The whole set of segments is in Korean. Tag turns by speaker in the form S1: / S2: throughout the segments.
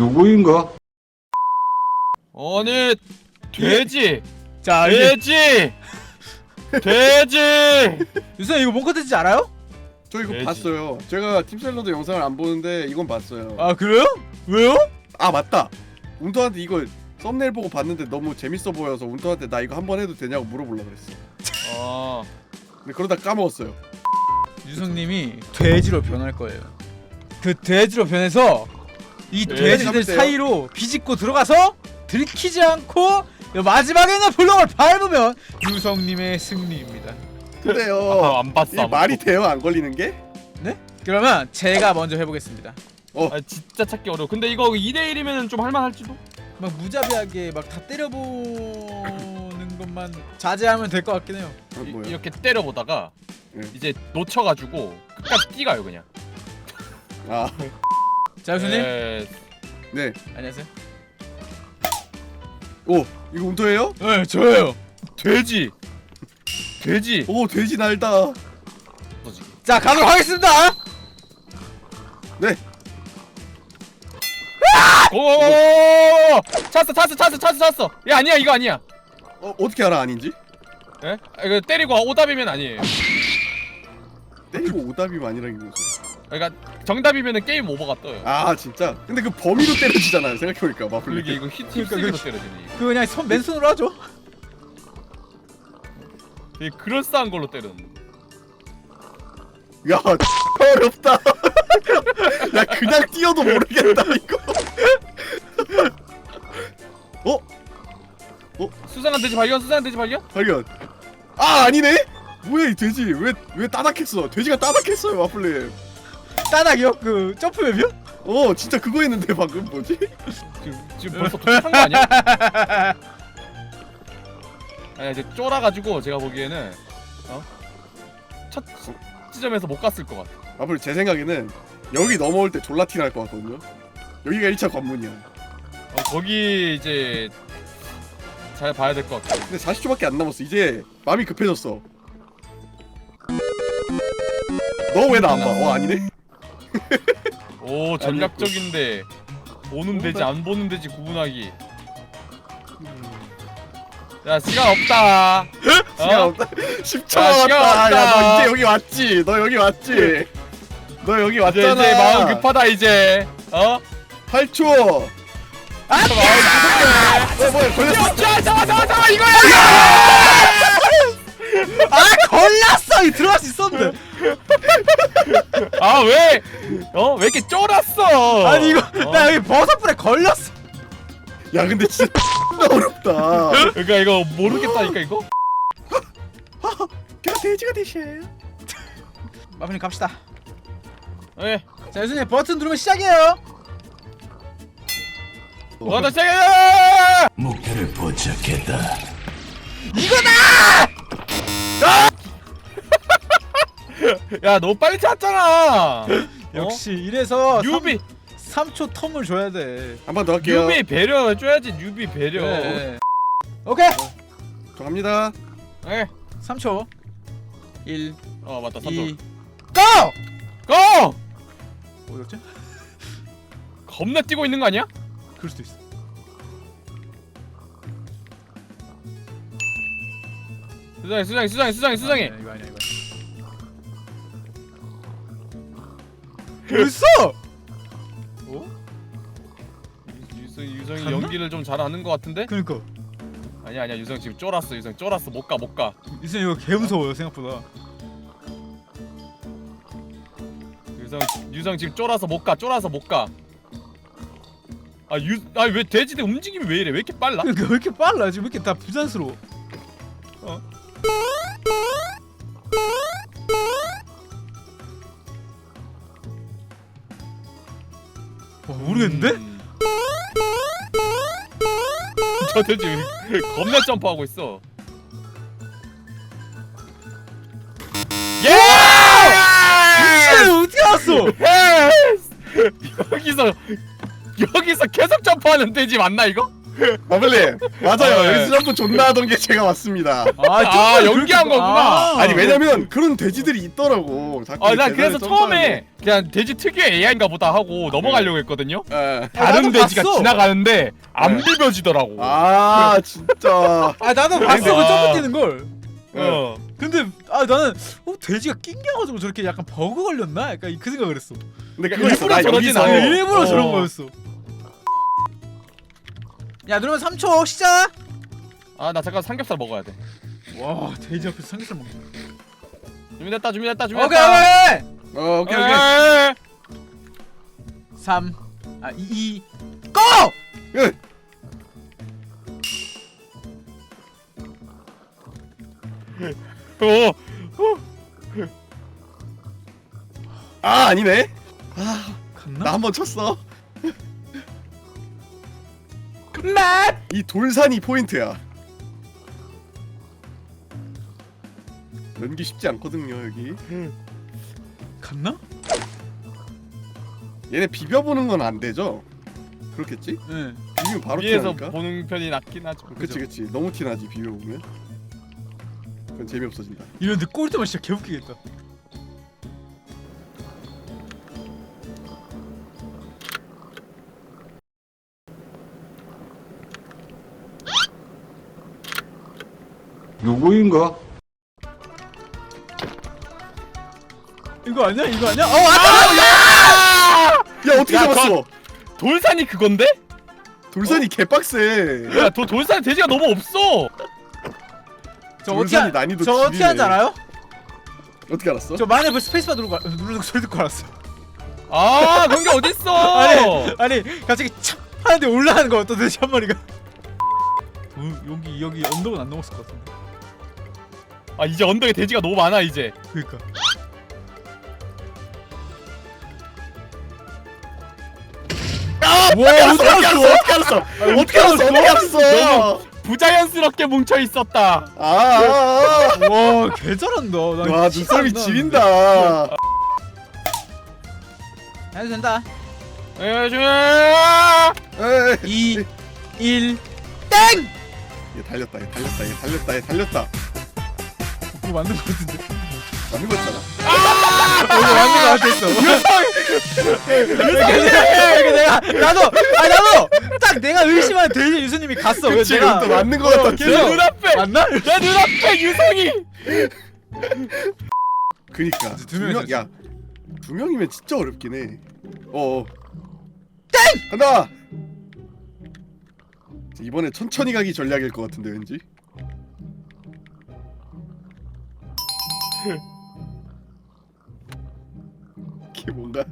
S1: 누구인가?
S2: 아니 돼지
S3: 자 이제
S2: 돼지 돼지
S3: 유선 이거 뭔 컨텐츠 알아요?
S4: 저 이거
S2: 돼지.
S4: 봤어요. 제가 팀셀러도 영상을 안 보는데 이건 봤어요. 아,
S3: 아 그래요? 왜요?
S4: 맞다. 운터한테 이거 썸네일 보고 봤는데 너무 재밌어 보여서 운터한테 나 이거 한 번 해도 되냐고 물어보려 그랬어.
S2: 어
S4: 근데 그러다 까먹었어요.
S3: 유성님이 돼지로 변할 거예요. 그 돼지로 변해서 이
S2: 네,
S3: 돼지들
S4: 잡으세요.
S3: 사이로 비집고 들어가서 들키지 않고 마지막에는 블록을 밟으면 유성님의 승리입니다.
S4: 근데요.
S2: 아, 안 봤어
S4: 이게
S2: 안
S4: 말이
S2: 봤어.
S4: 돼요? 안 걸리는 게?
S3: 그러면 제가 먼저 해보겠습니다.
S2: 아, 진짜 찾기 어려워 근데 이거 2대 1이면 좀 할만할지도
S3: 막 무자비하게 막 다 때려보는 것만 자제하면 될 것 같긴 해요.
S4: 어,
S2: 이-
S4: 뭐야?
S2: 이렇게 때려보다가
S4: 예.
S2: 이제 놓쳐가지고 끝까지 뛰가요 그냥
S4: 아,
S3: 자 유성님
S2: 에,
S4: 네.
S3: 안녕하세요.
S4: 오, 이거 운터예요?
S3: 네 저예요.
S2: 돼지 돼지
S4: 오, 돼지 날다.
S3: 자 가도록 하겠습니다.
S4: 네.
S2: 고고고고 찼어 찼어 찼어 찼어 찼어 야 아니야 이거 아니야
S4: 어, 어떻게 알아 아닌지?
S2: 예? 아, 이거 때리고 오답이면 아니에요
S4: 때리고 오답이면 아니라는 게 무슨?
S2: 그러니까 정답이면은 게임 오버가 떠요
S4: 아, 진짜? 근데 그 범위로 때려지잖아요. 생각해보니까 마플리.
S2: 그러게 이거 히트
S3: 그러니까
S2: 힙스로
S3: 그-
S2: 때려지네 이거
S3: 그 그냥 손 맨손으로 하죠.
S2: 되게 그럴싸한 걸로 때렸는데
S4: 야, 어렵다. 야, 그냥 뛰어도 모르겠다 이거. 어?
S2: 수상한 돼지 발견 수상한 돼지 발견?
S4: 발견. 아, 아니네. 뭐야 이 돼지? 왜 왜 따닥했어? 돼지가 따닥했어요, 마플리.
S3: 따닥이요? 그 점프맵이요?
S4: 어, 진짜 그거 했는데 방금 뭐지?
S2: 지금, 지금 벌써 도착한 거 아니야? 아니 이제 쫄아가지고 제가 보기에는 어? 첫 지점에서 못 갔을 것 같아
S4: 마플리 제 생각에는 여기 넘어올 때 졸라 티날 것 같거든요. 여기가 1차 관문이야.
S2: 어, 거기 이제 잘 봐야 될 것 같아
S4: 근데 40초밖에 안 남았어. 이제 마음이 급해졌어. 너 왜 나 안 봐? 어 아니네.
S2: 오 전략적인데 보는 돼지 안 보는 돼지 구분하기 야 시간 없다
S4: 시간
S2: 어?
S4: 없다. 10초
S2: 야, 시간
S4: 남았다.
S2: 없다.
S4: 야, 너 이제 여기 왔지. 너 여기 왔지. 너 여기
S2: 이제,
S4: 왔잖아.
S2: 이제 마음 급하다 이제 어?
S4: 8초.
S2: 아 마음
S4: 어 뭐야 걸렸어.
S2: 잠깐 잠깐 잠깐 이거야
S3: 아 걸렸어! 이 들어갈 수 있었는데.
S2: 아 왜? 어? 왜 이렇게 쫄았어?
S3: 아니 이거
S2: 어?
S3: 나 여기 버섯불에 걸렸어.
S4: 야 근데 진짜 어렵다.
S2: 그러니까 이거 모르겠다니까 이거?
S4: 걔가 돼지가 되셔요.
S3: 마프님 갑시다.
S2: 예.
S3: 자 유선님 버튼 누르면 시작이에요.
S2: 와다 시작해!
S1: 목표를 포착했다.
S2: 야, 너 빨리 찾잖아.
S3: 역시 이래서
S2: 뉴비,
S3: 3, 초 텀을 줘야 돼.
S4: 한 번 더 할게요.
S2: 뉴비 배려 해줘야지. 뉴비 배려.
S3: 네. 오케이.
S4: 저 갑니다.
S2: 예.
S3: 3초. 1,
S2: 어 맞다.
S3: 2,
S2: 3초.
S3: 고!
S2: 고!
S3: 어디였지?
S2: 겁나 뛰고 있는 거 아니야?
S3: 그럴 수도 있어.
S2: 수장이, 수장이, 수장이, 수장이, 수장이.
S3: 아니야, 이거 아니야 이거. 벌써?
S2: 어? 유- 유성, 유성이
S3: 갔나?
S2: 연기를 좀 잘하는 것 같은데?
S3: 그러니까.
S2: 아니야, 아니야. 유성 지금 쫄았어. 유성 쫄았어. 못 가, 못 가.
S3: 유선 이거 개 무서워요 생각보다.
S2: 유성, 유성 지금 쫄아서 못 가. 쫄아서 못 가. 아, 유, 아니 왜 돼지들 움직임이 왜 이래? 왜 이렇게 빨라?
S3: 그러니까 왜 이렇게 빨라 지금 왜 이렇게 다 부자연스러워?
S2: 어?
S3: 모르겠는데?
S2: 음. 저 돼지 왜 겁나 점프하고 있어. 예!
S3: 어떻게 알았어?
S2: 여기서 여기서 계속 점프하는 돼지 맞나 이거?
S4: 아블님 맞아요
S2: 아, 네.
S4: 연습 한번 존나 하던 게 제가 왔습니다
S2: 아,
S3: 조금
S2: 연기한 거구나.
S3: 아.
S4: 아니 왜냐면 그런 돼지들이 있더라고 자꾸
S2: 아, 난
S4: 계단에
S2: 그래서
S4: 점프하는
S2: 처음에 그냥 돼지 특유의 AI인가 보다 하고 넘어가려고 했거든요.
S4: 게. 예.
S2: 다른
S3: 나도
S2: 돼지가
S3: 봤어.
S2: 지나가는데 안
S4: 네.
S2: 비벼지더라고.
S4: 아 진짜
S3: 아 나도 봤어 그
S2: 아.
S3: 점프 뛰는 걸
S2: 어.
S3: 근데 아 나는 어 돼지가 낑겨가지고 저렇게 약간 버그 걸렸나? 약간 그 생각을 했어
S4: 근데
S2: 일부러
S4: 그래서 나
S2: 저러진
S4: 여기서
S2: 않아.
S3: 일부러
S2: 어.
S3: 저런 거였어 야 누르면 3초 시작
S2: 아, 나 잠깐 삼겹살 먹어야 돼.
S3: 와 돼지 앞에서 삼겹살 먹네
S2: 준비됐다, 준비됐다,
S3: 오케이
S2: 준비됐다.
S3: 오케이
S4: 어 오케이 오케이
S2: 에이.
S3: 3 아 2 2 고!
S4: 예.
S2: 어.
S4: 아 아니네 아
S3: 갔나?
S4: 나한 번 쳤어 이 돌산이 포인트야. 연기 쉽지 않거든요 여기.
S3: 갔나?
S4: 얘네 비벼보는 건 안 되죠? 그렇겠지?
S3: 네.
S4: 비비면 바로
S2: 위에서
S4: 티나니까?
S2: 보는 편이 낫긴 하죠.
S4: 그치 그치. 너무 티나지 비벼보면. 그건 재미없어진다.
S3: 이런데 꼴 때만 진짜 개웃기겠다
S1: 누구인가?
S3: 이거 아니야? 이거 아니야? 어 왔다!
S4: 야 어떻게
S2: 야,
S4: 잡았어?
S2: 돌산이 그건데?
S4: 돌산이 개빡세
S2: 야, 도, 돌산 돼지가 너무 없어.
S3: 저 어떻게
S4: 돌산이
S3: 하-
S4: 난이도
S3: 저 어떻게
S4: 지리네.
S3: 하는지 알아요?
S4: 어떻게 알았어?
S3: 저 만에 그 스페이스바 누르고 알- 누르는 소리 듣고 알았어
S2: 아, 그런 게 어딨어?
S3: 아니 아니 갑자기 찹 하는데 올라가는 거 어떤 돼지 한 마리가 어, 여기 여기 언덕은 안 넘었을 것 같은데
S2: 아, 이제 언덕에 돼지가 너무 많아 이제.
S3: 그니까
S4: 와 어떻게 알았어? 어떻게 알았어? 어떻게 알았어? 어떻게 알았어?
S2: 부자연스럽게 뭉쳐 있었다.
S4: 아, 아,
S3: 와 개잘한다 나
S4: 아. 와
S3: 나는데.
S4: 지린다.
S3: 해도 된다
S2: 에이,
S4: 에이,
S3: 2 1 땡!
S4: 얘 달렸다, 얘 달렸다, 얘 달렸다, 얘 달렸다.
S3: 그거 맞는 거 같은데
S4: 맞는 거잖아.
S3: 이거 맞는 거 같았어 이렇게 내가 나도 아 나도 딱 내가 의심한 돼지 유수님이 갔어 왜
S4: 그치,
S3: 내가
S4: 또 맞는 거 같았지.
S2: 내 눈앞에
S3: 맞나?
S2: 내 눈앞에 유성이.
S4: 그니까 두두
S3: 명이서
S4: 명, 야, 두 명이면 진짜 어렵긴 해. 어. 땡! 간다. 이번에 천천히 가기 전략일 것 같은데 왠지. 이게 뭔가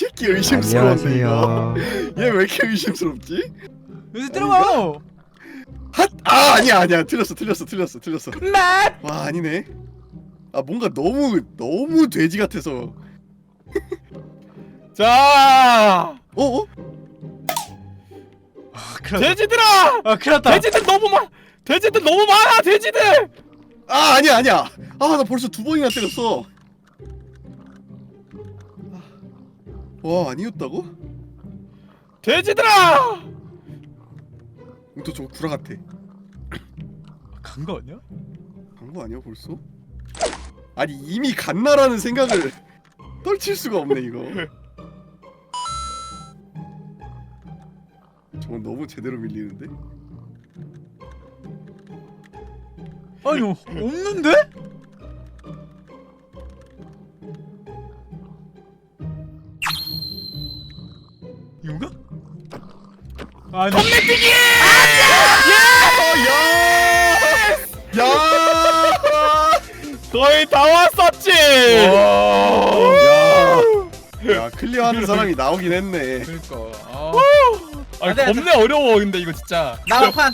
S4: 이렇게 의심스러운데 이거. 얘왜 이렇게 의심스럽지?
S3: 요새 들어가요
S4: 핫! 아 아니야 아니야 틀렸어 틀렸어 틀렸어 틀렸어.
S3: 맛!
S4: 와 아니네. 아 뭔가 너무 너무 돼지 같아서.
S2: 자,
S4: 어? 어?
S3: 아
S2: 돼지들아,
S3: 아 큰일 났다
S2: 돼지들 너무 많, 돼지들 너무 많아, 돼지들.
S4: 아 아니야 아니야. 아 나 벌써 두 번이나 때렸어. 아, 와 아니었다고?
S2: 돼지들아.
S4: 또 저거 구라 같아.
S3: 간 거 아니야?
S4: 간 거 아니야 벌써? 아니 이미 갔나라는 생각을 떨칠 수가 없네 이거. 저건 너무 제대로 밀리는데?
S3: 아니 어, 없는데? 이건가? 아니
S4: 야!
S2: 거의 다 왔었지.
S4: 야! 야 클리어하는 사람이 나오긴 했네.
S3: 그러니까 아.
S2: 아니,
S3: 안 돼.
S2: 겁내 어려워 근데 이거 진짜.
S3: 나판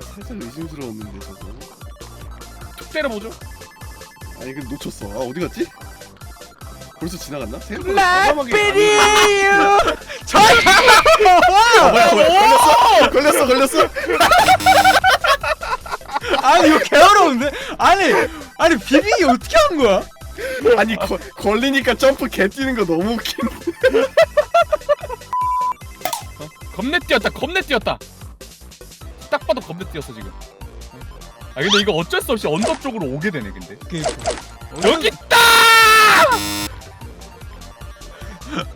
S4: 살살 의심스러웠는데 저거.
S2: 툭 때려보죠.
S4: 아니 그 놓쳤어. 아 어디 갔지? 벌써 지나갔나? 생각보다
S3: 맛비리유
S4: 아, 뭐야 뭐야 걸렸어 걸렸어 걸렸어
S3: 아니 이거 개 어려운데? 아니 아니 비비기 어떻게 한 거야?
S4: 아니 거, 걸리니까 점프 개 뛰는 거 너무 웃긴.
S2: 겁내 뛰었다 겁내 뛰었다 딱 봐도 겁내 뛰었어 지금. 아 근데 이거 어쩔 수 없이 언덕 쪽으로 오게 되네 근데.
S3: 그니까.
S2: 여기 있다!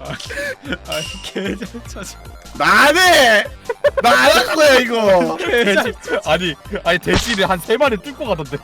S3: 아 개잘 쳐지
S4: 나네. 거야 이거.
S2: 아니 아니 대지를 한세 마리 뚫고 가던데